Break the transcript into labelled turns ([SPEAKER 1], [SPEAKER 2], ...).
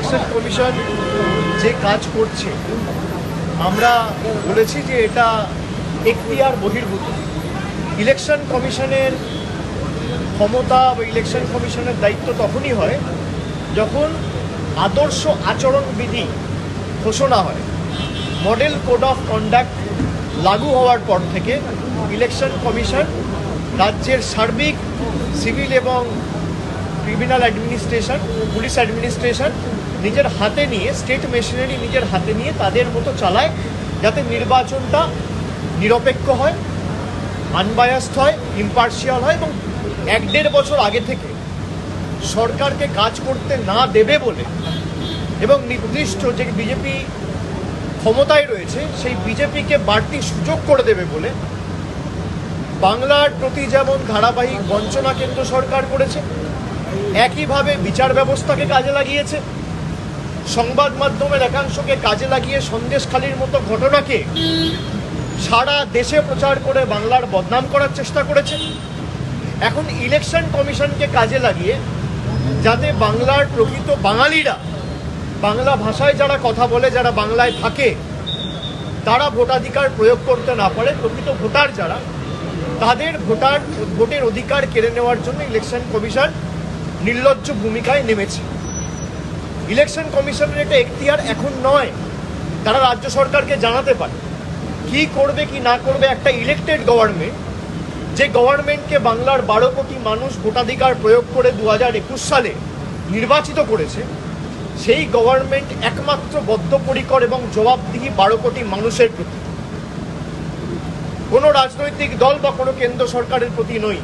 [SPEAKER 1] Election commission যে কাজ করছে, আমরা বলেছি যে এটা এখতিয়ার বহির্ভূত। ইলেকশন কমিশনের ক্ষমতা বা ইলেকশন কমিশনের দায়িত্ব তখনই হয় যখন আদর্শ আচরণবিধি ঘোষণা হয়। মডেল কোড অফ কন্ডাক্ট লাগু হওয়ার পর থেকে ইলেকশন কমিশন রাজ্যের সার্বিক সিভিল এবং ক্রিমিনাল অ্যাডমিনিস্ট্রেশন পুলিশ অ্যাডমিনিস্ট্রেশন নিজের হাতে নিয়ে স্টেট মেশিনারি নিজের হাতে নিয়ে তাদের মতো চালায় যাতে নির্বাচনটা নিরপেক্ষ হয় আনবায়াসড হয় ইম্পার্শিয়াল হয় এবং এক দেড় বছর আগে থেকে সরকারকে কাজ করতে না দেবে বলে এবং নির্দিষ্ট যে বিজেপি ক্ষমতায় রয়েছে, সেই বিজেপিকে বাড়তি সুযোগ করে দেবে বলে বাংলার প্রতি যেমন ধারাবাহিক বঞ্চনা কেন্দ্র সরকার করেছে একইভাবে বিচার ব্যবস্থাকে কাজে লাগিয়েছে। সংবাদ মাধ্যমের একাংশকে কাজে লাগিয়ে সন্দেশখালির মতো ঘটনাকে সারা দেশে প্রচার করে বাংলার বদনাম করার চেষ্টা করেছে। এখন ইলেকশন কমিশনকে কাজে লাগিয়ে যাতে বাংলার প্রকৃত বাঙালিরা, বাংলা ভাষায় যারা কথা বলে, যারা বাংলায় থাকে, তারা ভোটাধিকার প্রয়োগ করতে না পারে। প্রকৃত ভোটার যারা, তাদের ভোটার, ভোটের অধিকার কেড়ে নেওয়ার জন্য ইলেকশন কমিশন নির্লজ্জ ভূমিকায় নেমেছে। ইলেকশন কমিশনের এটা এখতিয়ার এখন নয়। তারা রাজ্য সরকারকে জানাতে পারে। কি করবে, কি না করবে একটা ইলেকটেড গভর্নমেন্ট যে গভর্নমেন্টকে বাংলার বারো কোটি মানুষ ভোটাধিকার প্রয়োগ করে দু হাজার একুশ সালে নির্বাচিত করেছে, সেই গভর্নমেন্ট একমাত্র বদ্ধপরিকর এবং জবাবদিহি বারো কোটি মানুষের প্রতি। কোনো রাজনৈতিক দল বা কোনো কেন্দ্র সরকারের প্রতি নয়।